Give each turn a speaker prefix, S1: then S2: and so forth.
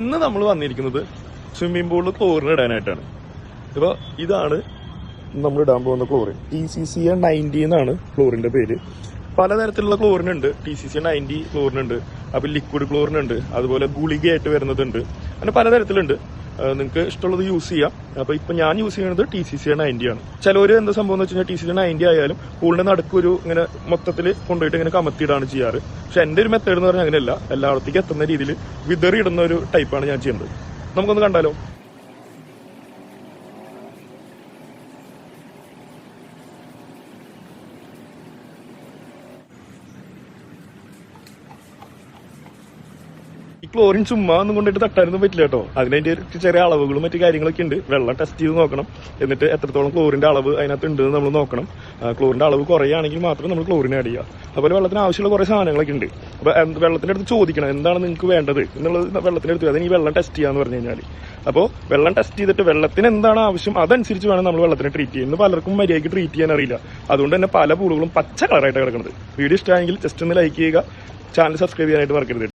S1: ഇന്ന് നമ്മൾ വന്നിരിക്കുന്നത് സ്വിമ്മിംഗ് പൂളിൽ ക്ലോറിൻ ഇടാനായിട്ടാണ്. ഇപ്പോൾ ഇതാണ് നമ്മൾ ഇടാൻ പോകുന്ന chlorine T C C A ninety എന്നാണ് ക്ലോറിന്റെ പേര്. പലതരത്തിലുള്ള ക്ലോറിൻ ഉണ്ട്. T C C ninety chlorine ഉണ്ട്. അപ്പോൾ ലിക്വിഡ് ക്ലോറിൻ ഉണ്ട്. അതുപോലെ ഗുളികയായിട്ട് വരുന്നതുണ്ട്. അങ്ങനെ പലതരത്തിലുണ്ട്. നിങ്ങൾക്ക് ഇഷ്ടമുള്ളത് യൂസ് ചെയ്യാം. അപ്പോൾ ഇപ്പൊ ഞാൻ യൂസ് ചെയ്യുന്നത് ടി സി സി നയന്റി ആണ്. ചിലവർ എന്താ സംഭവം എന്ന് വെച്ച് കഴിഞ്ഞാൽ ടി സി സി നയന്റി ആയാലും ഇങ്ങനെ മൊത്തത്തിൽ കൊണ്ടുപോയിട്ട് ഇങ്ങനെ കമത്തിയിടാണ് ചെയ്യാറ്. പക്ഷെ എന്റെ ഒരു മെത്തേഡ് എന്ന് പറഞ്ഞാൽ അങ്ങനെയല്ല. എല്ലായിടത്തേക്ക് എത്തുന്ന രീതിയിൽ വിതറിയിടുന്ന ഒരു ടൈപ്പാണ് ഞാൻ ചെയ്യുന്നത്. നമുക്കൊന്ന് കണ്ടാലോ? ഈ ക്ലോറിൻ ചുമ്മാ ഒന്നും കൊണ്ടിട്ട് തട്ടാനൊന്നും പറ്റില്ല കേട്ടോ. അതിനതിന്റെ ചെറിയ അളവുകളും മറ്റു കാര്യങ്ങളൊക്കെ ഉണ്ട്. വെള്ളം ടെസ്റ്റ് ചെയ്ത് നോക്കണം. എന്നിട്ട് എത്രത്തോളം ക്ലോറിന്റെ അളവ് അതിനകത്ത് ഉണ്ടെന്ന് നമ്മൾ നോക്കണം. ക്ലോറിന്റെ അളവ് കുറയുകയാണെങ്കിൽ മാത്രം നമ്മൾ ക്ലോറിൻ ആഡ് ചെയ്യുക. അതുപോലെ വെള്ളത്തിന് ആവശ്യമുള്ള കുറെ സാധനങ്ങളൊക്കെ ഉണ്ട്. അപ്പൊ വെള്ളത്തിന്റെ അടുത്ത് ചോദിക്കണം എന്താണ് നിങ്ങൾക്ക് വേണ്ടത് എന്നുള്ളത് വെള്ളത്തിന്റെ അടുത്ത് അതിന് ഈ വെള്ളം ടെസ്റ്റ് ചെയ്യാന്ന് പറഞ്ഞു കഴിഞ്ഞാൽ അപ്പോൾ വെള്ളം ടെസ്റ്റ് ചെയ്തിട്ട് വെള്ളത്തിന് എന്താണ് ആവശ്യം അതനുസരിച്ച് വേണം നമ്മൾ വെള്ളത്തിനെ ട്രീറ്റ് ചെയ്യുന്നത് പലർക്കും മര്യാദയ്ക്ക് ട്രീറ്റ് ചെയ്യാൻ അറിയില്ല. അതുകൊണ്ട് തന്നെ പല പൂളുകളും പച്ച കളറായിട്ട് കിടക്കുന്നത്. വീഡിയോ ഇഷ്ടമായെങ്കിൽ ജസ്റ്റ് ഒന്ന് ലൈക്ക് ചെയ്യുക. ചാനൽ സബ്സ്ക്രൈബ് ചെയ്യാനായിട്ട് മറക്കരുത്.